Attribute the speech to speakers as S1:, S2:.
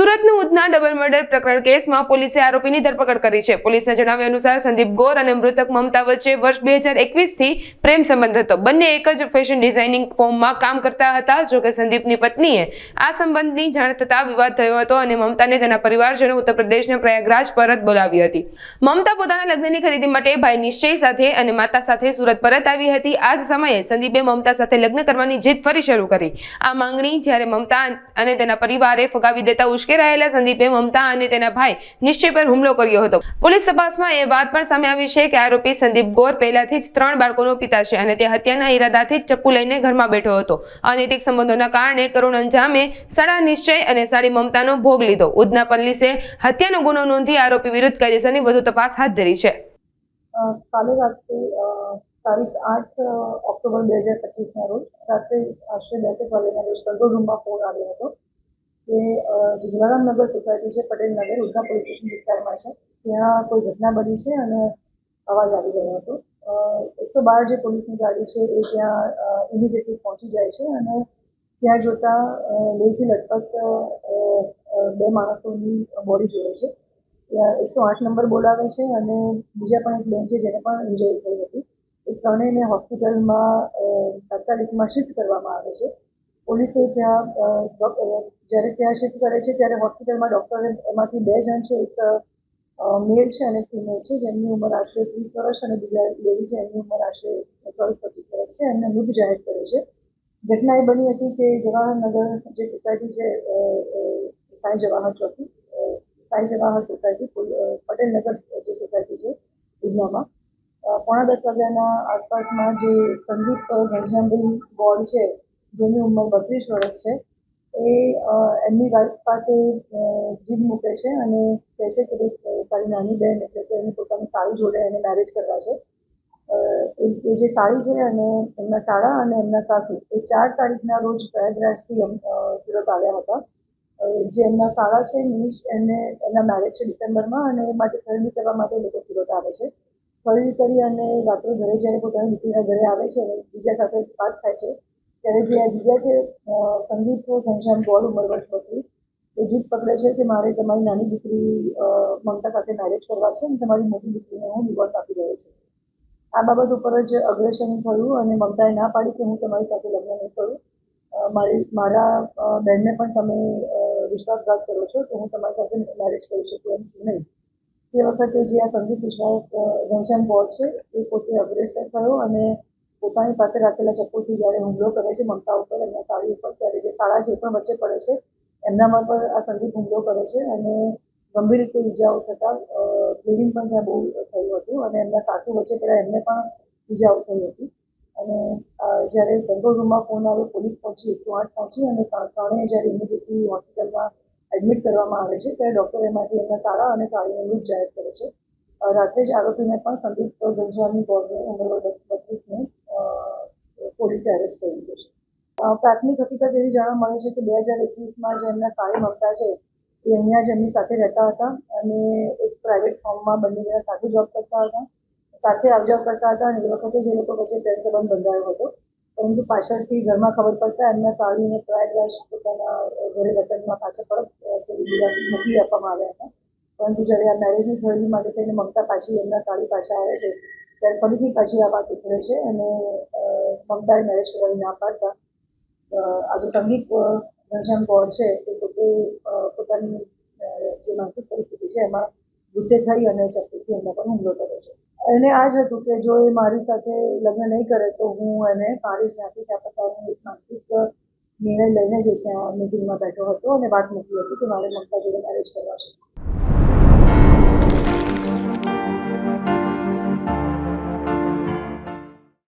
S1: સુરતનું Udhna double murder પ્રકરણ કેસમાં પોલીસે આરોપીની ધરપકડ કરી છે. પોલીસના જણાવ્યા અનુસાર સંદીપ ગોર અને મૃતક મમતા વચ્ચે વર્ષ બે હજાર એકવીસથી પ્રેમ સંબંધ હતો. બંને એક જ ફેશન ડિઝાઇનિંગ ફોર્મમાં કામ કરતા હતા જો કે સંદીપની પત્નીએ આ સંબંધની જાણ થતાં વિવાદ થયો હતો અને મમતાને તેના પરિવારજનો ઉત્તર પ્રદેશના પ્રયાગરાજ પરત બોલાવી હતી. મમતા પોતાના લગ્નની ખરીદી માટે ભાઈ નિશ્ચય સાથે અને માતા સાથે સુરત પરત આવી હતી. આ જ સમયે સંદીપે મમતા સાથે લગ્ન કરવાની જીદ ફરી શરૂ કરી. આ માંગણી જ્યારે મમતા અને તેના પરિવારે ફગાવી દેતા ઉશ્કેરાયેલા સંદીપે મમતા અને તેના ભાઈ નિશ્ચય પર હુમલો કર્યો હતો. પોલીસ તપાસમાં એ વાત પણ સામે આવી છે કે આરોપી સંદીપ ગોર પહેલાથી જ ત્રણ બાળકોનો પિતા છે અને તે હત્યાના ઈરાદાથી જ ચપ્પુ લઈને ઘરમાં બેઠો હતો. અનૈતિક સંબંધોના કારણે કરુણ અંજામે સાડા નિશ્ચય અને સાડી મમતાનો ભોગ લીધો. ઉધના પોલીસે હત્યાનો ગુનો નોંધી આરોપી વિરુદ્ધ કાયદેસરની વધુ તપાસ હાથ ધરી છે.
S2: કાલે રાત્રે તારીખ આઠ ઓક્ટોબર બે હજાર પચીસના રોજ રાત્રે આશરે બે વાગ્યાના રોજ કંટ્રોલ રૂમમાં ફોન આવ્યો હતો. કે અ, નગર સોસાયટી છે પટેલ નગર ઉધના પોલીસ સ્ટેશન વિસ્તારમાં છે. ત્યાં કોઈ ઘટના બની છે અને અવાજ આવી રહ્યો હતો. એકસો બાર જે પોલીસની ગાડી છે એ ત્યાં ઇમિડિયેટલી પહોંચી જાય છે અને ત્યાં જોતા અ, અ, બે માણસોની બોડી જોવે છે. ત્યાં એકસો આઠ નંબર બોલાવે છે અને બીજા પણ એક બેન છે જેને પણ ઇન્જરી થઈ હતી. એ ત્રણેયને હોસ્પિટલમાં તાત્કાલિકમાં શિફ્ટ કરવામાં આવે છે. પોલીસે ત્યાં જ્યારે ત્યાં શિફ્ટ કરે છે, ત્યારે હોસ્પિટલમાં ડૉક્ટરે એમાંથી બે જણ છે, એક મેલ છે અને ફિમેલ છે, જેમની ઉંમર આશરે ત્રીસ વર્ષ અને બીજા લેડી છે, એમની ઉંમર આશરે ચોવીસ, પચીસ વર્ષ છે, એમને મૃત જાહેર કરે છે. ઘટના એ બની હતી કે જવાહરનગર જે સોસાયટી છે સાંઈ જવાહર ચોકી સાંઈ જવાહર સોસાયટી પટેલનગર જે સોસાયટી છે, ઉધનામાં. પોણા દસ વાગ્યાના આસપાસમાં જે સંદીપ ઘનશ્યામભાઈ વોર્ડ છે જેની ઉંમર બત્રીસ વર્ષ છે, એ એમની વાઈફ પાસે જીભ મૂકે છે અને કહે છે કે ભાઈ તારી નાની બહેન એટલે કે એની પોતાની સાળી જોડે એને મેરેજ કરવા છે. એ જે સાળી છે અને એમના સાળા અને એમના સાસુ, એ ચાર તારીખના રોજ પ્રયાગરાજથી સુરત આવ્યા હતા. જે એમના સાળા છે નિશ એને એમના મેરેજ છે ડિસેમ્બરમાં અને એ માટે ખરીદી કરવા માટે એ લોકો સુરત આવે છે. ખરીદી કરી અને રાત્રે ઘરે જ્યારે પોતાની દીકરીના ઘરે આવે છે અને જીજા સાથે વાત થાય છે. ત્યારે જે આ બીજા છે સંગીત સંદીપ ઘનશ્યામ ગોળ ઉંમર વર્ષ બત્રીસ, એ જીત પકડે છે કે મારે તમારી નાની દીકરી મમતા સાથે મેરેજ કરવા છે અને તમારી મોટી દીકરીને હું ડિવોર્સ આપી રહ્યો છું. આ બાબત ઉપર જ અગ્રેસન થયું અને મમતાએ ના પાડી કે હું તમારી સાથે લગ્ન નહીં કરું. મારી, મારા બહેનને પણ તમે વિશ્વાસઘાત કરો છો તો હું તમારી સાથે મેરેજ કરી શકું એમ છું નહીં. તે વખતે જે આ સંદીપ વિશ્વાસ ઘનશ્યામ ગોળ છે, એ પોતે અગ્રેસર થયો અને પોતાની પાસે રાખેલા ચપ્પુથી જ્યારે હુમલો કરે છે, મમતા ઉપર એમના સાડી ઉપર, ત્યારે જે શાળા એ પણ વચ્ચે પડે છે. એમનામાં પણ આ સંદીપ હુમલો કરે છે અને ગંભીર રીતે ઈજાઓ થતાં બ્લીડિંગ પણ ત્યાં બહુ થયું હતું અને એમના સાસુ વચ્ચે પડ્યા એમને પણ ઈજાઓ થઈ હતી. અને જ્યારે કંટ્રોલ રૂમમાં ફોન આવ્યો, પોલીસ પહોંચી એકસો આઠ પહોંચી અને ત્રણ- ત્રણેય જ્યારે ઇમિડિયેટલી હોસ્પિટલમાં એડમિટ કરવામાં આવે છે, ત્યારે ડૉક્ટર એમાંથી એમના સારા અને સાળીને મૃત જાહેર કરે છે. રાત્રે જ આરોપીને પણ સંદીપ ગંજાની બોર્ડની ઉંમર બત્રીસને પોલીસે એરેસ્ટ કરી છે. પ્રાથમિક હકીકત એવી જાણવા મળે છે કે બે હજાર એકવીસમાં જે એમના સાળી મમતા છે, એ અહીંયા જ એમની સાથે રહેતા હતા અને એક પ્રાઇવેટ ફોર્મમાં બંને જણા સાથે જોબ કરતા હતા. સાથે આવજાવ કરતા હતા અને એ વખતે જે લોકો વચ્ચે પ્રેમ સંબંધ બંધાયો હતો. પરંતુ પાછળથી ઘરમાં ખબર પડતા એમના સાળીને પ્રયાગરાજ પોતાના ઘરે વતનમાં પાછા પરત મોકલી આપવામાં આવ્યા હતા. પરંતુ જ્યારે આ મેરેજની ખરીદી માટે થઈને મમતા પાછી એમના સાળી પાછા આવે છે ત્યારે ફરીથી પાછી આ વાત ઉતરે છે અને મમતાએ મેરેજ કરવાની ના પાડતા. આજે સંગીત ઘનશ્યામ ગોળ છે તે પોતે પોતાની જે માનસિક પરિસ્થિતિ છે એમાં ગુસ્સે થઈ અને ચપ્પુથી એમના પર હુમલો કર્યો છે. એને આ જ હતું કે જો એ મારી સાથે લગ્ન નહીં કરે તો હું એને જ નાખીશ. આ પ્રકારનું એક માનસિક નિર્ણય લઈને જ ત્યાં મિટિંગમાં બેઠો હતો અને વાત મૂકી હતી કે મારે મમતા જોડે મેરેજ કરવા છે.